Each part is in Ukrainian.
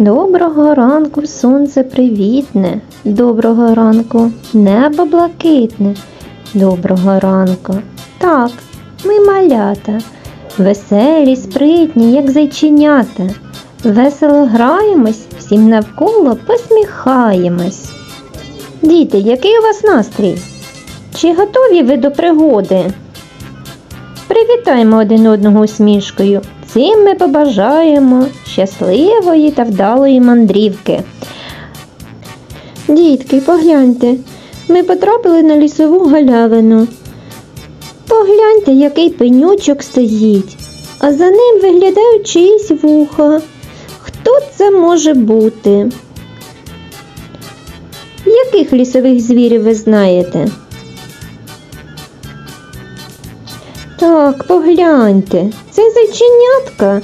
Доброго ранку, сонце привітне. Доброго ранку, небо блакитне. Доброго ранку. Так, ми малята, веселі, спритні, як зайченята. Весело граємось, всім навколо посміхаємось. Діти, який у вас настрій? Чи готові ви до пригоди? Привітаємо один одного усмішкою. Цим ми побажаємо щасливої та вдалої мандрівки. Дітки, погляньте, ми потрапили на лісову галявину. Погляньте, який пенючок стоїть, а за ним виглядають чиїсь вуха. Хто це може бути? Яких лісових звірів ви знаєте? Так, погляньте, це зайченятка.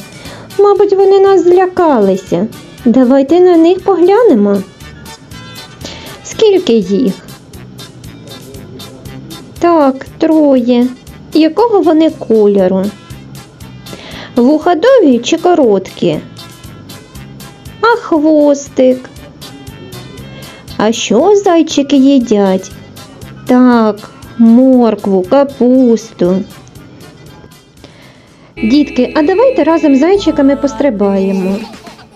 Мабуть, вони нас злякалися. Давайте на них поглянемо. Скільки їх? Так, троє. Якого вони кольору? Вуха чи короткі? А хвостик? А що зайчики їдять? Так, моркву, капусту. Дітки, а давайте разом з зайчиками пострибаємо.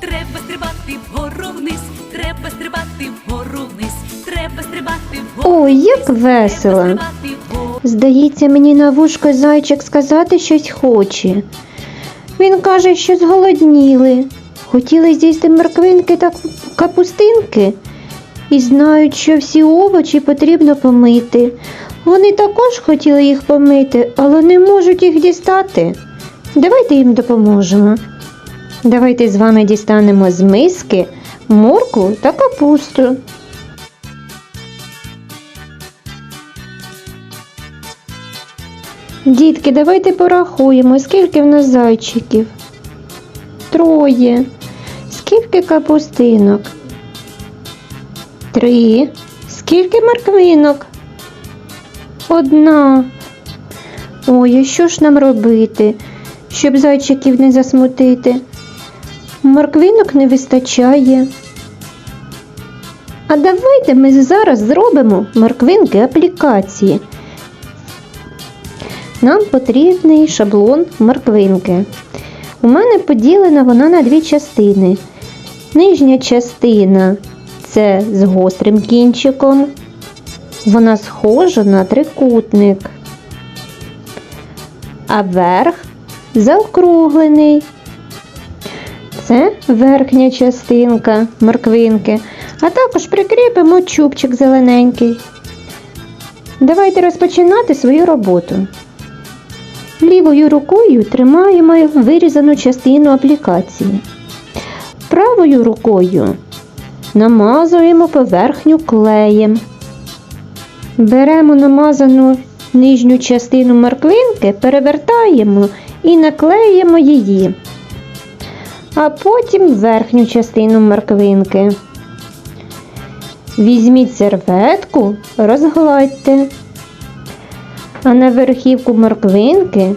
Треба стрибати вгору вниз, треба стрибати вгору вниз, треба стрибати вгору. Ой, як весело. Здається, мені на вушко зайчик сказати щось хоче. Він каже, що зголодніли. Хотіли з'їсти морквинки та капустинки і знають, що всі овочі потрібно помити. Вони також хотіли їх помити, але не можуть їх дістати. Давайте їм допоможемо. Давайте з вами дістанемо з миски моркву та капусту. Дітки, давайте порахуємо, скільки в нас зайчиків. Троє. Скільки капустинок? Три. Скільки морквинок? Одна. Ой, а що ж нам робити, щоб зайчиків не засмутити? Морквинок не вистачає. А давайте ми зараз зробимо морквинки аплікації. Нам потрібний шаблон морквинки. У мене поділена вона на дві частини. Нижня частина це з гострим кінчиком. Вона схожа на трикутник. А верх заокруглений. Це верхня частинка морквинки. А також прикріпимо чубчик зелененький. Давайте розпочинати свою роботу. Лівою рукою тримаємо вирізану частину аплікації. Правою рукою намазуємо поверхню клеєм. Беремо намазану нижню частину морквинки, перевертаємо і наклеїмо її. А потім верхню частину морквинки. Візьміть серветку, розгладьте. А на верхівку морквинки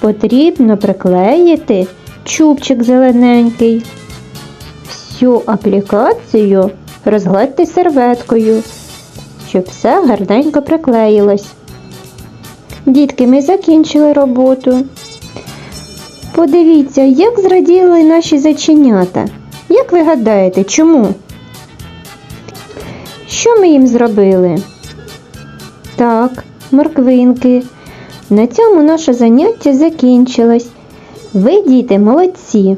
потрібно приклеїти чубчик зелененький. Всю аплікацію розгладьте серветкою, щоб все гарненько приклеїлось. Дітки, ми закінчили роботу. Подивіться, як зраділи наші зайченята. Як ви гадаєте, чому? Що ми їм зробили? Так, морквинки. На цьому наше заняття закінчилось. Ви, діти, молодці.